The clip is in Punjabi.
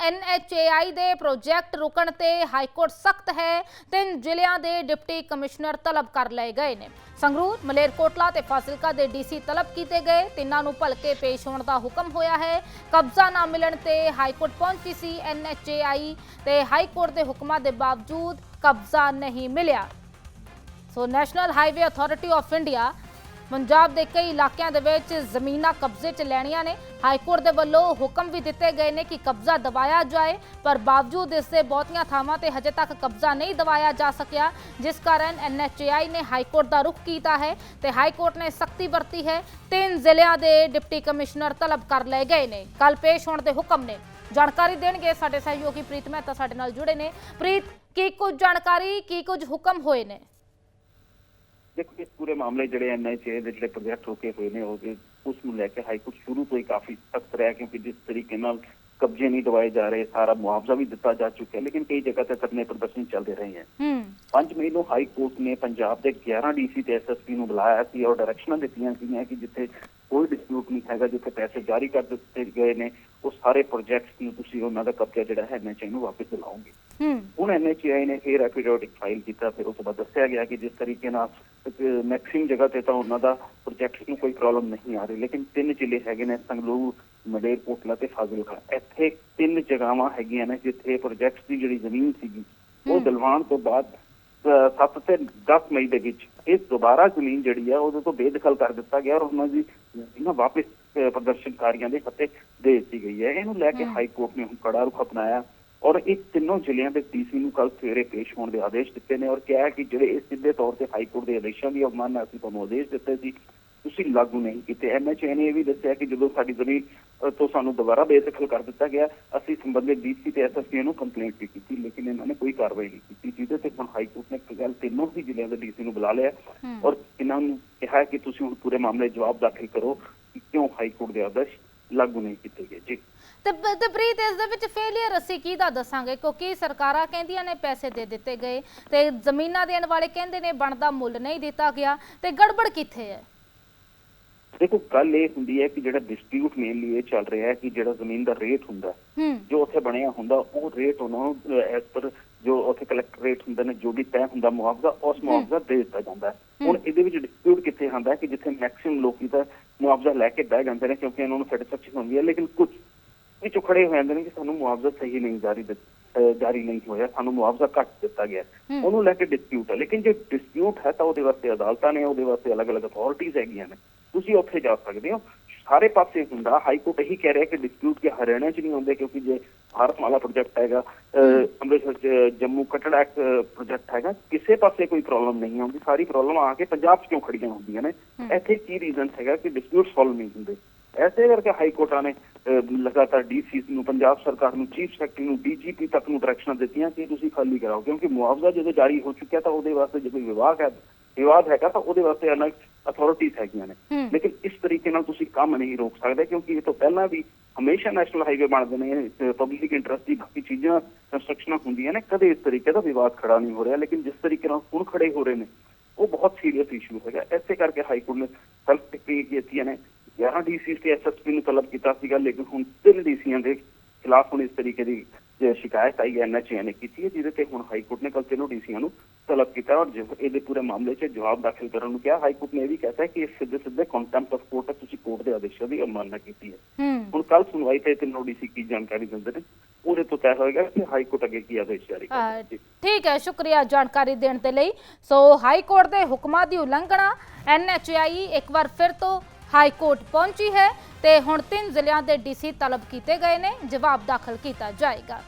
ਐਨਐਚਏਆਈ ਦੇ ਪ੍ਰੋਜੈਕਟ ਰੁਕਣ ਤੇ ਹਾਈ ਕੋਰਟ ਸਖਤ ਹੈ, ਤਿੰਨ ਜ਼ਿਲ੍ਹਿਆਂ ਦੇ ਡਿਪਟੀ ਕਮਿਸ਼ਨਰ ਤਲਬ ਕਰ ਲਏ ਗਏ ਨੇ। ਸੰਗਰੂਰ, ਮਲੇਰਕੋਟਲਾ ਤੇ ਫਾਜ਼ਿਲਕਾ ਦੇ ਡੀਸੀ ਤਲਬ ਕੀਤੇ ਗਏ। ਤਿੰਨਾਂ ਨੂੰ ਭਲਕੇ ਪੇਸ਼ ਹੋਣ ਦਾ ਹੁਕਮ ਹੋਇਆ ਹੈ। ਕਬਜ਼ਾ ਨਾ ਮਿਲਣ ਤੇ ਹਾਈ ਕੋਰਟ ਪਹੁੰਚੀ ਸੀ ਐਨਐਚਏਆਈ ਤੇ ਹਾਈ ਕੋਰਟ ਦੇ ਹੁਕਮਾਂ ਦੇ ਬਾਵਜੂਦ ਕਬਜ਼ਾ ਨਹੀਂ ਮਿਲਿਆ। So national highway authority of India Punjab ਦੇ ਕਈ ਇਲਾਕਿਆਂ ਦੇ ਵਿੱਚ ਜ਼ਮੀਨਾਂ ਕਬਜ਼ੇ 'ਚ ਲੈਣੀਆਂ ਨੇ। ਹਾਈ ਕੋਰਟ ਦੇ ਵੱਲੋਂ ਹੁਕਮ ਵੀ ਦਿੱਤੇ ਗਏ ਨੇ ਕਿ ਕਬਜ਼ਾ ਦਵਾਇਆ ਜਾਏ, ਪਰ ਬਾਵਜੂਦ ਇਸ ਦੇ ਬਹੁਤੀਆਂ ਥਾਵਾਂ ਤੇ ਹਜੇ ਤੱਕ ਕਬਜ਼ਾ ਨਹੀਂ ਦਵਾਇਆ ਜਾ ਸਕਿਆ, ਜਿਸ ਕਾਰਨ ਐਨਐਚਏਆਈ ਨੇ ਹਾਈ ਕੋਰਟ ਦਾ ਰੁਖ ਕੀਤਾ ਹੈ ਤੇ ਹਾਈ ਕੋਰਟ ਨੇ ਸਖਤੀ ਵਰਤੀ ਹੈ। ਤਿੰਨ ਜ਼ਿਲ੍ਹਿਆਂ ਦੇ ਡਿਪਟੀ ਕਮਿਸ਼ਨਰ ਤਲਬ ਕਰ ਲਏ ਗਏ ਨੇ। ਕੱਲ ਪੇਸ਼ ਹੋਣ ਦੇ ਹੁਕਮ ਨੇ। ਜਾਣਕਾਰੀ ਦੇਣਗੇ ਸਾਡੇ ਸਹਿਯੋਗੀ ਪ੍ਰੀਤ ਮਹਿਤਾ ਸਾਡੇ ਨਾਲ ਜੁੜੇ ਨੇ। ਪ੍ਰੀਤ, ਕੀ ਕੁਝ ਜਾਣਕਾਰੀ, ਕੀ ਕੁਝ ਹੁਕਮ ਹੋਏ ਨੇ? ਦੇਖੋ ਇਸ ਪੂਰੇ ਮਾਮਲੇ ਜਿਹੜੇ ਐਨਐਚਏ ਦੇ ਜਿਹੜੇ ਪ੍ਰੋਜੈਕਟ ਹੋ ਕੇ ਹੋਏ ਨੇ ਉਹਦੇ ਉਸ ਨੂੰ ਲੈ ਕੇ ਹਾਈ ਕੋਰਟ ਸ਼ੁਰੂ ਤੋਂ ਹੀ ਕਾਫੀ ਸਖਤ ਰਿਹਾ ਕਿਉਂਕਿ ਜਿਸ ਤਰੀਕੇ ਨਾਲ ਕਬਜ਼ੇ ਨਹੀਂ ਦਵਾਏ ਜਾ ਰਹੇ ਸਾਰਾ ਮੁਆਵਜ਼ਾ ਵੀ ਦਿੱਤਾ ਜਾ ਚੁੱਕਾ ਹੈ ਲੇਕਿਨ ਕਈ ਜਗ੍ਹਾ ਤੇ ਧਰਨੇ ਪ੍ਰਦਰਸ਼ਨ ਚੱਲਦੇ ਰਹੇ ਹਨ ਹੂੰ 5 ਮਈ ਨੂੰ ਹਾਈ ਕੋਰਟ ਨੇ ਪੰਜਾਬ ਦੇ 11 ਡੀਸੀ ਤੇ ਐਸਐਸਪੀ ਨੂੰ ਬੁਲਾਇਆ ਸੀ ਔਰ ਡਾਇਰੈਕਸ਼ਨਾਂ ਦਿੱਤੀਆਂ ਸੀਗੀਆਂ ਕਿ ਜਿੱਥੇ ਕੋਈ ਡਿਸਪਿਊਟ ਨਹੀਂ ਹੈਗਾ ਜਿੱਥੇ ਪੈਸੇ ਜਾਰੀ ਕਰ ਦਿੱਤੇ ਗਏ ਨੇ ਉਹ ਸਾਰੇ ਪ੍ਰੋਜੈਕਟਸ ਨੂੰ ਤੁਸੀਂ ਉਹਨਾਂ ਦਾ ਕਬਜ਼ਾ ਜਿਹੜਾ ਹੈ ਐਨਐਚਏ ਨੂੰ ਵਾਪਸ ਦਿਲਾਓਗੇ ਹੂੰ ਹੁਣ ਐਨਐਚਆਈ ਨੇ ਫਿਰ ਐਫੀਡੇਵਿਟ ਫਾਈਲ ਕੀਤਾ ਫਿਰ ਉਸ ਤੋਂ ਬਾਅਦ ਦੱਸਿਆ ਗਿਆ ਕਿ ਜਿਸ ਤਰੀਕੇ ਨਾਲ ਮੈਕਸਿਮ ਜਗ੍ਹਾ ਤੇ ਤਾਂ ਉਹਨਾਂ ਦਾ ਪ੍ਰੋਜੈਕਟ ਨੂੰ ਕੋਈ ਪ੍ਰੋਬਲਮ ਨਹੀਂ ਆ ਰਹੀ ਲੇਕਿਨ ਤਿੰਨ ਜ਼ਿਲ੍ਹੇ ਹੈਗੇ ਨੇ ਸੰਗਰੂਰ ਮਲੇਰਕੋਟਲਾ ਤੇ ਫਾਜ਼ਿਲਕਾ ਇੱਥੇ ਤਿੰਨ ਜਗ੍ਹਾਵਾਂ ਹੈਗੀਆਂ ਨੇ ਜਿੱਥੇ ਪ੍ਰੋਜੈਕਟ ਦੀ ਜਿਹੜੀ ਜ਼ਮੀਨ ਸੀਗੀ ਉਹ। ਦਿਲਵਾਨ ਤੋਂ ਬਾਅਦ 7 ਤੇ 10 ਮਈ ਦੇ ਵਿੱਚ ਇਹ ਦੁਬਾਰਾ ਜ਼ਮੀਨ ਜਿਹੜੀ ਆ ਉਹਦੇ ਤੋਂ ਬੇਦਖਲ ਕਰ ਦਿੱਤਾ ਗਿਆ ਔਰ ਉਹਨਾਂ ਦੀ ਜ਼ਮੀਨ ਵਾਪਸ ਪ੍ਰਦਰਸ਼ਨਕਾਰੀਆਂ ਦੇ ਹੱਥੇ ਦੇ ਦਿੱਤੀ ਗਈ ਹੈ ਇਹਨੂੰ ਲੈ ਕੇ। ਹਾਈ ਕੋਰਟ ਨੇ ਹੁਣ ਕੜਾ ਰੁਖ ਅਪਣਾਇਆ ਔਰ ਇਹ ਤਿੰਨੋਂ ਜ਼ਿਲ੍ਹਿਆਂ ਦੇ ਡੀਸੀ ਨੂੰ ਕੱਲ ਸਵੇਰੇ ਪੇਸ਼ ਹੋਣ ਦੇ ਆਦੇਸ਼ ਦਿੱਤੇ ਨੇ ਔਰ ਕਿਹਾ ਕਿ ਜਿਹੜੇ ਇਹ ਸਿੱਧੇ ਤੌਰ ਤੇ ਹਾਈ ਕੋਰਟ ਦੇ ਆਦੇਸ਼ਾਂ ਦੀ ਅਵਮਾਨਨਾ ਅਸੀਂ ਤੁਹਾਨੂੰ ਆਦੇਸ਼ ਦਿੱਤੇ ਸੀ ਤੁਸੀਂ ਲਾਗੂ ਨਹੀਂ ਕੀਤੇ। ਐਨਐਚਏ ਨੇ ਇਹ ਵੀ ਦੱਸਿਆ ਕਿ ਜਦੋਂ ਸਾਡੀ ਜ਼ਮੀਨ ਤੋਂ ਸਾਨੂੰ ਦੁਬਾਰਾ ਬੇਦਖਲ ਕਰ ਦਿੱਤਾ ਗਿਆ ਅਸੀਂ ਸੰਬੰਧਿਤ ਡੀਸੀ ਤੇ ਐਸਐਸਪੀ ਨੂੰ ਕੰਪਲੇਂਟ ਵੀ ਕੀਤੀ ਲੇਕਿਨ ਇਹਨਾਂ ਨੇ ਕੋਈ ਕਾਰਵਾਈ ਨਹੀਂ ਕੀਤੀ ਜਿਹਦੇ ਤੇ ਹੁਣ ਹਾਈ ਕੋਰਟ ਨੇ ਇੱਕ ਗੱਲ ਤਿੰਨੋਂ ਹੀ ਜ਼ਿਲ੍ਹਿਆਂ ਦੇ ਡੀਸੀ ਨੂੰ ਬੁਲਾ ਲਿਆ। ਔਰ ਇਹਨਾਂ ਨੂੰ ਕਿਹਾ ਕਿ ਤੁਸੀਂ ਹੁਣ ਪੂਰੇ ਮਾਮਲੇ ਜਵਾਬ ਦਾਖਲ ਕਰੋ ਕਿ ਕਿਉਂ ਹਾਈ ਕੋਰਟ ਦੇ ਆਦੇਸ਼ ਲਾਗੂ ਨਹੀਂ ਕੀਤੇ ਗਏ। ਜੀ। ਤੇ ਇਸ ਦੇ ਵਿੱਚ ਫੇਲਿਅਰ ਅਸੀਂ ਕਿਹਦਾ ਦੱਸਾਂਗੇ? ਕਿਉਂਕਿ ਸਰਕਾਰਾਂ ਕਹਿੰਦੀਆਂ ਨੇ ਪੈਸੇ ਦੇ ਦਿੱਤੇ ਗਏ ਤੇ ਜ਼ਮੀਨਾਂ ਦੇਣ ਵਾਲੇ ਕਹਿੰਦੇ ਨੇ ਬਣਦਾ ਮੁੱਲ ਨਹੀਂ ਦਿੱਤਾ ਗਿਆ ਤੇ ਗੜਬੜ ਕਿੱਥੇ ਹੈ? ਦੇਖੋ ਗੱਲ ਇਹ ਹੁੰਦੀ ਹੈ ਕਿ ਜਿਹੜਾ ਡਿਸਪਿਊਟ ਮੇਨਲੀ ਇਹ ਚੱਲ ਰਿਹਾ ਹੈ ਕਿ ਜਿਹੜਾ ਜ਼ਮੀਨ ਦਾ ਰੇਟ ਹੁੰਦਾ ਜੋ ਉੱਥੇ ਬਣਿਆ ਹੁੰਦਾ ਉਹ ਰੇਟ ਉਹਨਾਂ ਨੂੰ ਐਸ ਪਰ ਜੋ ਉੱਥੇ ਕਲੈਕਟ ਰੇਟ ਹੁੰਦਾ ਨੇ ਜੋ ਵੀ ਤੈਅ ਹੁੰਦਾ ਮੁਆਵਜ਼ਾ ਉਸ ਮੁਆਵਜ਼ਾ ਦੇ ਦਿੱਤਾ ਜਾਂਦਾ ਹੁਣ। ਇਹਦੇ ਵਿੱਚ ਡਿਸਪਿਊਟ ਕਿੱਥੇ ਹੈ ਕਿ ਜਿੱਥੇ ਮੈਕਸਿਮਮ ਲੋਕੀ ਤਾਂ ਮੁਆਵਜ਼ਾ ਲੈ ਕੇ ਬਹਿ ਜਾਂਦੇ ਨੇ ਕਿਉਂਕਿ ਇਹਨਾਂ ਨੂੰ ਸੈਟੀਸਫੈਕਸ਼ਨ ਹੁੰਦੀ ਹੈ ਲੇਕਿਨ ਕੁਝ ਵਿੱਚ ਖੜੇ ਹੋ ਜਾਂਦੇ ਨੇ ਕਿ ਸਾਨੂੰ ਮੁਆਵਜ਼ਾ ਸਹੀ ਨਹੀਂ ਜਾਰੀ ਜਾਰੀ ਨਹੀਂ ਹੋਇਆ ਸਾਨੂੰ ਮੁਆਵਜ਼ਾ ਘੱਟ ਦਿੱਤਾ ਗਿਆ। ਉਹਨੂੰ ਲੈ ਕੇ ਡਿਸਪਿਊਟ ਹੈ। ਲੇਕਿਨ ਜੇ ਡਿਸਪਿਊਟ ਹੈ ਤਾਂ ਉਹਦੇ ਵਾਸਤੇ ਅਦਾਲਤਾਂ ਨੇ ਉਹਦੇ ਵਾਸਤੇ ਅਲੱਗ-ਅਲੱਗ ਅਥਾਰਟੀਆਂ ਹੈਗੀਆਂ ਨੇ। ਤੁਸੀਂ ਉੱਥੇ ਜਾ ਸਕਦੇ ਹੋ। ਸਾਰੇ ਪਾਸੇ ਹੁੰਦਾ ਹਾਈ ਕੋਰਟ ਇਹੀ ਕਹਿ ਰਿਹਾ ਕਿ ਡਿਸਪਿਊਟ ਕਿ ਹਰਿਆਣਾ 'ਚ ਨਹੀਂ ਹੁੰਦੇ ਕਿਉਂਕਿ ਜੇ ਭਾਰਤ ਮਾਲਾ ਪ੍ਰੋਜੈਕਟ ਹੈਗਾ ਅੰਮ੍ਰਿਤਸਰ 'ਚ ਜੰਮੂ ਕਟੜਾ ਪ੍ਰੋਜੈਕਟ ਹੈਗਾ ਕਿਸੇ ਪਾਸੇ ਕੋਈ ਪ੍ਰੋਬਲਮ ਨਹੀਂ ਆਉਂਦੀ। ਸਾਰੀ ਪ੍ਰੋਬਲਮ ਆ ਕੇ ਪੰਜਾਬ 'ਚ ਕਿਉਂ ਖੜੀਆਂ ਹੁੰਦੀਆਂ ਨੇ। ਇੱਥੇ ਕੀ ਰੀਜ਼ਨ ਹੈਗਾ ਕਿ ਡਿਸਪਿਊਟ ਸੋਲਵ ਨਹੀਂ ਹੁੰਦੇ? ਐਸੇ ਕਰਕੇ ਹਾਈ ਕੋਰਟਾਂ ਨੇ ਲਗਾਤਾਰ ਡੀਸੀ ਨੂੰ ਪੰਜਾਬ ਸਰਕਾਰ ਨੂੰ ਚੀਫ ਸੈਕਟਰੀ ਨੂੰ ਡੀਜੀਪੀ ਤੱਕ ਨੂੰ ਡਾਇਰੈਕਸ਼ਨਾਂ ਦਿੱਤੀਆਂ ਕਿ ਤੁਸੀਂ ਖਾਲੀ ਕਰਾਓ। ਕਿਉਂਕਿ ਮੁਆਵਜ਼ਾ ਜਦੋਂ ਜਾਰੀ ਹੋ ਚੁੱਕਿਆ ਤਾਂ ਉਹਦੇ ਵਾਸਤੇ ਜੇ ਕੋਈ ਵਿਵਾਦ ਹੈ ਵਿਵਾਦ ਹੈਗਾ ਤਾਂ ਉਹਦੇ ਵਾਸਤੇ ਅਲੱਗ ਅਥਾਰਟੀਆਂ ਹੈਗੀਆਂ ਨੇ। ਲੇਕਿਨ ਇਸ ਤਰੀਕੇ ਨਾਲ ਤੁਸੀਂ ਕੰਮ ਨਹੀਂ ਰੋਕ ਸਕਦੇ ਕਿਉਂਕਿ ਇਹ ਤੋਂ ਪਹਿਲਾਂ ਵੀ ਹਮੇਸ਼ਾ ਨੈਸ਼ਨਲ ਹਾਈਵੇ ਬਣਦੇ ਨੇ ਪਬਲਿਕ ਇੰਟਰਸਟ ਦੀ ਬਾਕੀ ਚੀਜ਼ਾਂ ਕੰਸਟਰਕਸ਼ਨਾਂ ਹੁੰਦੀਆਂ ਨੇ ਕਦੇ ਇਸ ਤਰੀਕੇ ਦਾ ਵਿਵਾਦ ਖੜਾ ਨਹੀਂ ਹੋ ਰਿਹਾ। ਲੇਕਿਨ ਜਿਸ ਤਰੀਕੇ ਨਾਲ ਹੁਣ ਖੜੇ ਹੋ ਰਹੇ ਨੇ ਉਹ ਬਹੁਤ ਸੀਰੀਅਸ ਇਸ਼ੂ ਹੈਗਾ। ਐਸੇ ਕਰਕੇ ਹਾਈ ਕੋਰਟ ਨੇ ਸੈਲਫ ਟਿਕਰੀ ਕੀਤੀਆਂ ਨੇ। 11 ਡੀਸੀ ਤੇ ਐਸਐਸਪੀ ਨੂੰ ਤਲਬ ਕੀਤਾ ਸੀਗਾ ਲੇਕਿਨ ਹੁਣ ਤਿੰਨ ਡੀਸੀਆਂ ਦੇ ਖਿਲਾਫ ਹੁਣ ਇਸ ਤਰੀਕੇ ਦੀ ਸ਼ਿਕਾਇਤ ਆਈ ਹੈ ਐਨਐਚਏ ਨੇ ਕੀਤੀ ਹੈ ਜਿਹਦੇ ਤੇ ਹੁਣ ਹਾਈ ਕੋਰਟ ਨੇ ਕੱਲ ਤਿੰਨੋਂ ਡੀਸੀਆਂ ਨੂੰ ਤਲਬ ਕੀਤਾ ਔਰ ਇਹਦੇ ਪੂਰੇ ਮਾਮਲੇ 'ਚ ਜਵਾਬ ਦਾਖਲ ਕਰਨ ਨੂੰ ਕਿਹਾ ਹਾਈ ਕੋਰਟ ਨੇ ਇਹ ਵੀ ਕਹਿਤਾ ਕਿ ਇਹ ਸਿੱਧੇ ਸਿੱਧੇ ਕੰਟੈਂਪਟ ਆਫ ਕੋਰਟ ਹੈ ਤੁਸੀਂ ਕੋਰਟ ਦੇ ਆਦੇਸ਼ਾਂ ਦੀ ਅਵਮਾਨਨਾ ਕੀਤੀ ਹੈ। ਹੁਣ ਕੱਲ ਸੁਣਵਾਈ ਤੇ ਤਿੰਨੋਂ ਡੀਸੀ ਕੀ ਜਾਣਕਾਰੀ ਦਿੰਦੇ ਨੇ? ਉਹਦੇ ਤੋਂ ਤੈਅ ਹੋਏਗਾ ਕਿ ਹਾਈ ਕੋਰਟ ਅੱਗੇ ਕੀ ਆਦੇਸ਼ ਜਾਰੀ ਕਰੇਗਾ ਠੀਕ ਹੈ ਸ਼ੁਕਰੀਆ ਜਾਣਕਾਰੀ ਦੇਣ ਦੇ ਲਈ। ਸੋ ਹਾਈ ਕੋਰਟ ਦੇ ਹੁਕਮਾਂ ਦੀ ਉਲੰਘਣਾ ਐਨਐਚਆਈ ਇੱਕ ਵਾਰ ਫਿਰ ਤੋਂ ਹਾਈ ਕੋਰਟ ਪਹੁੰਚੀ ਹੈ ਤੇ ਹੁਣ ਤਿੰਨ ਜ਼ਿਲ੍ਹਿਆਂ ਦੇ ਡੀਸੀ ਤਲਬ ਕੀਤੇ ਗਏ ਨੇ, ਜਵਾਬ ਦਾਖਲ ਕੀਤਾ ਜਾਏਗਾ।